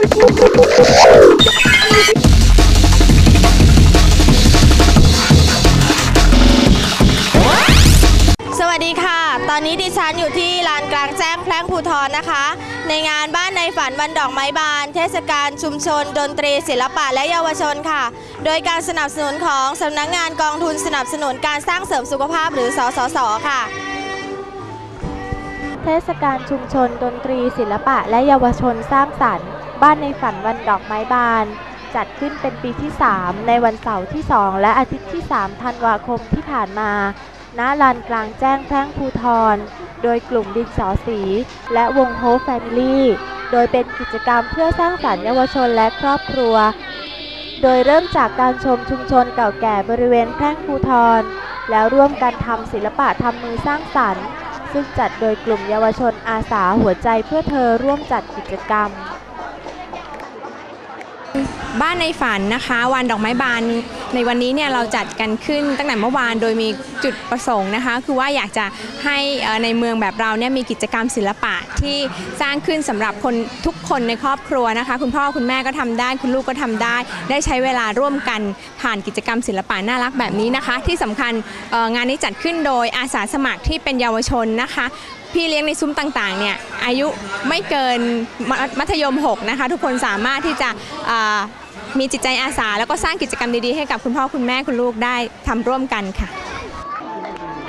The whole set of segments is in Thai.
สวัสดีค่ะ ตอนนี้ดิฉันอยู่ที่ลานกลางแจ้งแพร่งภูทรนะคะ ในงานบ้านในฝันวันดอกไม้บาน เทศกาลชุมชน ดนตรี ศิลปะและเยาวชนค่ะ โดยการสนับสนุนของสำนักงานกองทุนสนับสนุนการสร้างเสริมสุขภาพหรือสสส ค่ะเทศกาลชุมชน ดนตรี ศิลปะ และเยาวชนสร้างสรรค์ บ้านในฝันวันดอกไม้บาน จัดขึ้นเป็นปีที่ 3 ในวันเสาร์ที่ 2 และอาทิตย์ที่ 3 ธันวาคมที่ผ่านมา ณ ลานกลางแจ้งแพร่งภูทร โดยกลุ่มดินสอสี และวงโฮแฟมิลี่ โดยเป็นกิจกรรมเพื่อสร้างสรรค์เยาวชนและครอบครัว โดยเริ่มจากการชมชุมชนเก่าแก่บริเวณแพร่งภูทร แล้วร่วมกันทำศิลปะทำมือสร้างสรรค์ซึ่งจัดโดยกลุ่มเยาวชนอาสาหัวใจเพื่อเธอร่วมจัดกิจกรรม บ้านในฝันนะคะ วันดอกไม้บานในวันนี้เนี่ยเราจัดกันขึ้นตั้งแต่เมื่อวานโดยมีจุดประสงค์นะคะ คือว่าอยากจะให้ในเมืองแบบเราเนี่ยมีกิจกรรมศิลปะที่สร้างขึ้นสำหรับคนทุกคนในครอบครัวนะคะ คุณพ่อคุณแม่ก็ทำได้ คุณลูกก็ทำได้ ได้ใช้เวลาร่วมกันผ่านกิจกรรมศิลปะน่ารักแบบนี้นะคะ ที่สำคัญงานนี้จัดขึ้นโดยอาสาสมัครที่เป็นเยาวชนนะคะพี่เลี้ยงในซุ้มต่างๆเนี่ยอายุไม่เกินมมัธยม 6 นะคะ ทุกคนสามารถที่จะ มีจิตใจอาสา แล้วก็สร้างกิจกรรมดีๆ ให้กับคุณพ่อคุณแม่คุณลูกได้ทำร่วมกันค่ะ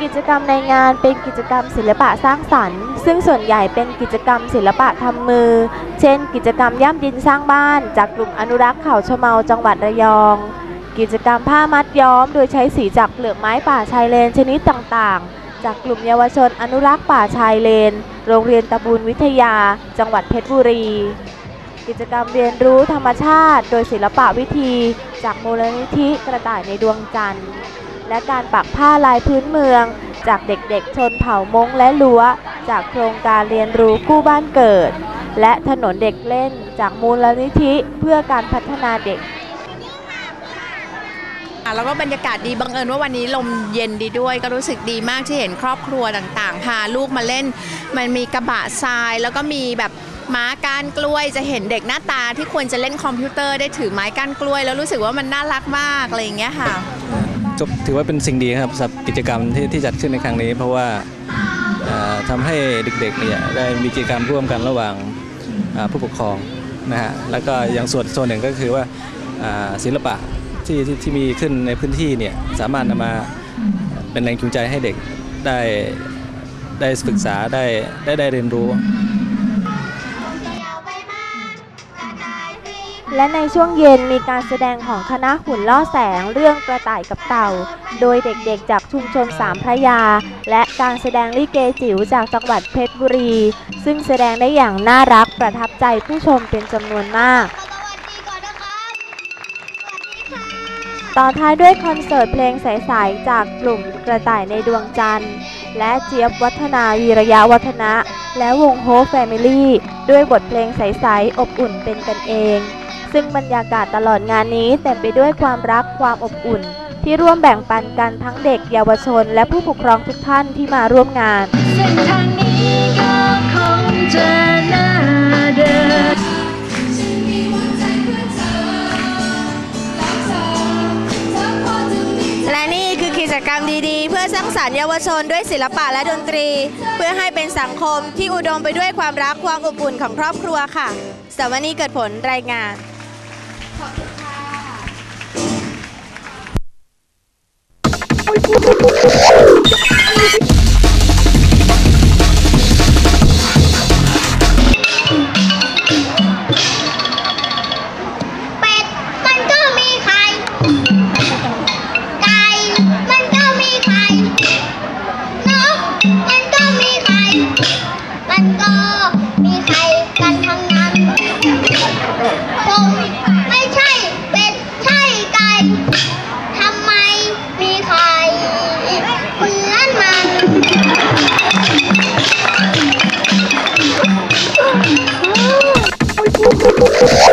กิจกรรมในงานเป็นกิจกรรมศิลปะสร้างสรรค์ ซึ่งส่วนใหญ่เป็นกิจกรรมศิลปะทำมือ เช่น กิจกรรมย่ำดินสร้างบ้าน จากกลุ่มอนุรักษ์เขาชะเมาจังหวัดระยอง กิจกรรมผ้ามัดย้อม โดยใช้สีจากเปลือกไม้ป่าชายเลนชนิดต่างๆจากกลุ่มเยาวชนอนุรักษ์ป่าชายเลน โรงเรียนตะบูนวิทยา จังหวัดเพชรบุรี กิจกรรมเรียนรู้ธรรมชาติ โดยศิลปะวิธี จากมูลนิธิกระต่ายในดวงจันทร์ และการปักผ้าลายพื้นเมือง จากเด็กๆ ชนเผ่ามงและลัว จากโครงการเรียนรู้กู้บ้านเกิด และถนนเด็กเล่น จากมูลนิธิเพื่อการพัฒนาเด็กอะแล้วก็บรรยากาศดีบังเอิญว่าวันนี้ลมเย็นดีด้วย ก็รู้สึกดีมากที่เห็นครอบครัวต่างๆ พาลูกมาเล่น มันมีกระบะทรายแล้วก็มีแบบ ม้าก้านกล้วยจะเห็นเด็กหน้าตาที่ควรจะเล่นคอมพิวเตอร์ได้ถือไม้ก้านกล้วย แล้วรู้สึกว่ามันน่ารักมากอะไรอย่างเงี้ยค่ะก็ถือว่าเป็นสิ่งดีครับสำหรับกิจกรรมที่ที่จัดขึ้นในครั้งนี้ เพราะว่าเอ่อทำให้เด็กๆเนี่ยได้มีกิจกรรมร่วมกันระหว่างผู้ปกครองนะฮะแล้วก็อย่างส่วนส่วนหนึ่งก็คือว่าศิลปะที่ที่ที่มีขึ้นในพื้นที่เนี่ยสามารถนำมาเป็นแรงจูงใจให้เด็กได้ได้ศึกษาได้ได้ได้เรียนรู้ และในช่วงเย็นมีการแสดงของคณะหุ่นล่อแสงเรื่องกระต่ายกับเต่า โดยเด็กๆ จากชุมชนสามพระยา และการแสดงลิเกจิ๋วจากจังหวัดเพชรบุรี ซึ่งแสดงได้อย่างน่ารักประทับใจผู้ชมเป็นจำนวนมาก ต่อท้ายด้วยคอนเสิร์ตเพลงใสๆจากกลุ่มกระต่ายในดวงจันทร์ และเจี๊ยบวัฒนาวีระยะวัฒนะ และวงโฮปแฟมิลี่ด้วยบทเพลงใสๆอบอุ่นเป็นกันเอง ซึ่งบรรยากาศตลอดงานนี้เต็มไปด้วยความรักความอบอุ่น ที่ร่วมแบ่งปันกันทั้งเด็กเยาวชน และผู้ปกครองทุกท่านที่มาร่วมงานเส้นทางนี้ก็คงจะน่าเดินและนี่คือกิจกรรมดีๆ เพื่อสร้างสรรค์เยาวชนด้วยศิลปะและดนตรี เพื่อให้เป็นสังคมที่อุดมไปด้วยความรักความอบอุ่นของครอบครัวค่ะสวนีเกิดผลรายงาน you.